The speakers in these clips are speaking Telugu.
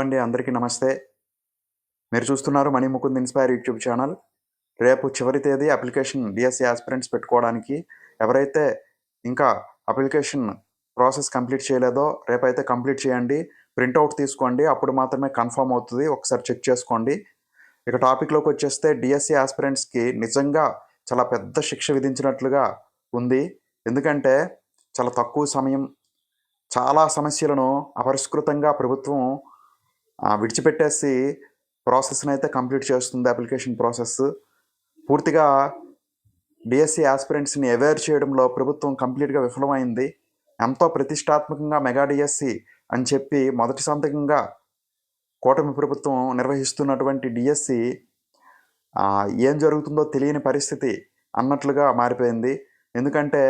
అండి అందరికీ నమస్తే. మీరు చూస్తున్నారు Mani Mukund inspire YouTube channel. రేపు చివరి తేదీ అప్లికేషన్ డిఎస్సి ఆస్పిరెంట్స్ పెట్టుకోవడానికి ఎవరైతే ఇంకా అప్లికేషన్ ప్రాసెస్ కంప్లీట్ చేయలేదో రేపైతే కంప్లీట్ చేయండి. ప్రింట్అవుట్ తీసుకోండి అప్పుడు మాత్రమే కన్ఫర్మ్ అవుతుంది. ఒకసారి చెక్ చేసుకోండి. ఇక టాపిక్లోకి వచ్చేస్తే డిఎస్సి ఆస్పిరెంట్స్కి నిజంగా చాలా పెద్ద శిక్ష విధించినట్లుగా ఉంది. ఎందుకంటే చాలా తక్కువ సమయం చాలా సమస్యలను అపరిష్కృతంగా ప్రభుత్వం విడిచిపెట్టేసి ప్రాసెస్ని అయితే కంప్లీట్ చేస్తుంది అప్లికేషన్ ప్రాసెస్. పూర్తిగా డిఎస్సి ఆస్పిరెంట్స్ని అవేర్ చేయడంలో ప్రభుత్వం కంప్లీట్గా విఫలమైంది. ఎంతో ప్రతిష్టాత్మకంగా మెగా డిఎస్సి అని చెప్పి మొదటి సంతకంగా కూటమి ప్రభుత్వం నిర్వహిస్తున్నటువంటి డిఎస్సి ఏం జరుగుతుందో తెలియని పరిస్థితి అన్నట్లుగా మారిపోయింది. ఎందుకంటే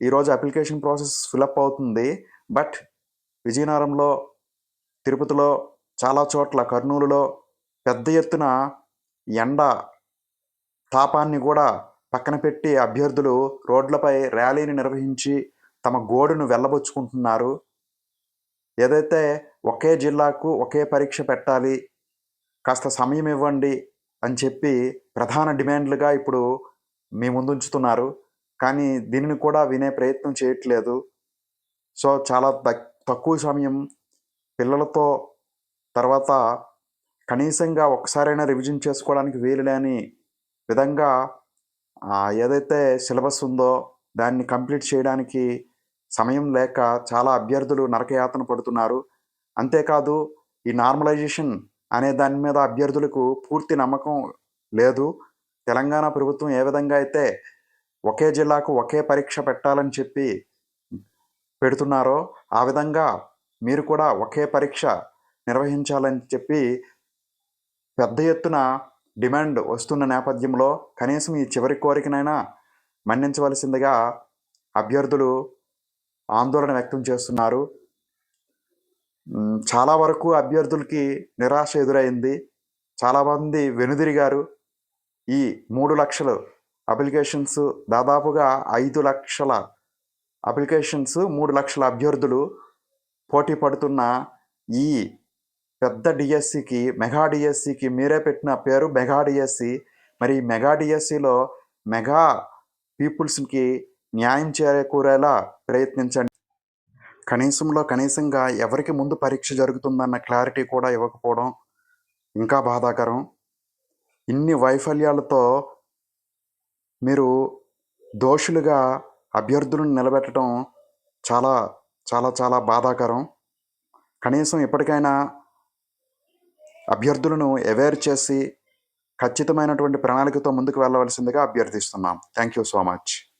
ఈరోజు అప్లికేషన్ ప్రాసెస్ ఫిలప్ అవుతుంది. బట్ విజయనగరంలో తిరుపతిలో చాలా చోట్ల కర్నూలులో పెద్ద ఎత్తున ఎండ తాపాన్ని కూడా పక్కన పెట్టి అభ్యర్థులు రోడ్లపై ర్యాలీని నిర్వహించి తమ గోడును వెళ్ళబుచ్చుకుంటున్నారు. ఏదైతే ఒకే జిల్లాకు ఒకే పరీక్ష పెట్టాలి కాస్త సమయం ఇవ్వండి అని చెప్పి ప్రధాన డిమాండ్లుగా ఇప్పుడు మీ ముందుంచుతున్నారు. కానీ దీనిని కూడా వినే ప్రయత్నం చేయట్లేదు. సో చాలా తక్కువ సమయం పిల్లలతో తర్వాత కనీసంగా ఒకసారైనా రివిజన్ చేసుకోవడానికి వీలు లేని విధంగా ఏదైతే సిలబస్ ఉందో దాన్ని కంప్లీట్ చేయడానికి సమయం లేక చాలా అభ్యర్థులు నరకయాతన పడుతున్నారు. అంతేకాదు ఈ నార్మలైజేషన్ అనే దాని మీద అభ్యర్థులకు పూర్తి నమ్మకం లేదు. తెలంగాణ ప్రభుత్వం ఏ విధంగా అయితే ఒకే జిల్లాకు ఒకే పరీక్ష పెట్టాలని చెప్పి పెడుతున్నారో ఆ విధంగా మీరు కూడా ఒకే పరీక్ష నిర్వహించాలని చెప్పి పెద్ద ఎత్తున డిమాండ్ వస్తున్న నేపథ్యంలో కనీసం ఈ చివరి కోరికనైనా మన్నించవలసిందిగా అభ్యర్థులు ఆందోళన వ్యక్తం చేస్తున్నారు. చాలా వరకు అభ్యర్థులకి నిరాశ ఎదురైంది. చాలామంది వెనుదిరిగారు. ఈ మూడు లక్షలు అప్లికేషన్స్ దాదాపుగా ఐదు లక్షల అప్లికేషన్స్ మూడు లక్షల అభ్యర్థులు పోటీ పడుతున్న ఈ పెద్ద డిఎస్సికి మెగా డిఎస్సికి మీరే పెట్టిన పేరు మెగా డిఎస్సి మరి మెగా డిఎస్సిలో మెగా పీపుల్స్కి న్యాయం చేకూరేలా ప్రయత్నించండి. కనీసంలో కనీసంగా ఎవరికి ముందు పరీక్ష జరుగుతుందన్న క్లారిటీ కూడా ఇవ్వకపోవడం ఇంకా బాధాకరం. ఇన్ని వైఫల్యాలతో మీరు దోషులుగా అభ్యర్థులను నిలబెట్టడం చాలా చాలా చాలా బాధాకరం. కనీసం ఇప్పటికైనా అభ్యర్థులను అవేర్ చేసి ఖచ్చితమైనటువంటి ప్రణాళికతో ముందుకు వెళ్ళవలసిందిగా అభ్యర్థిస్తున్నాం. Thank you so much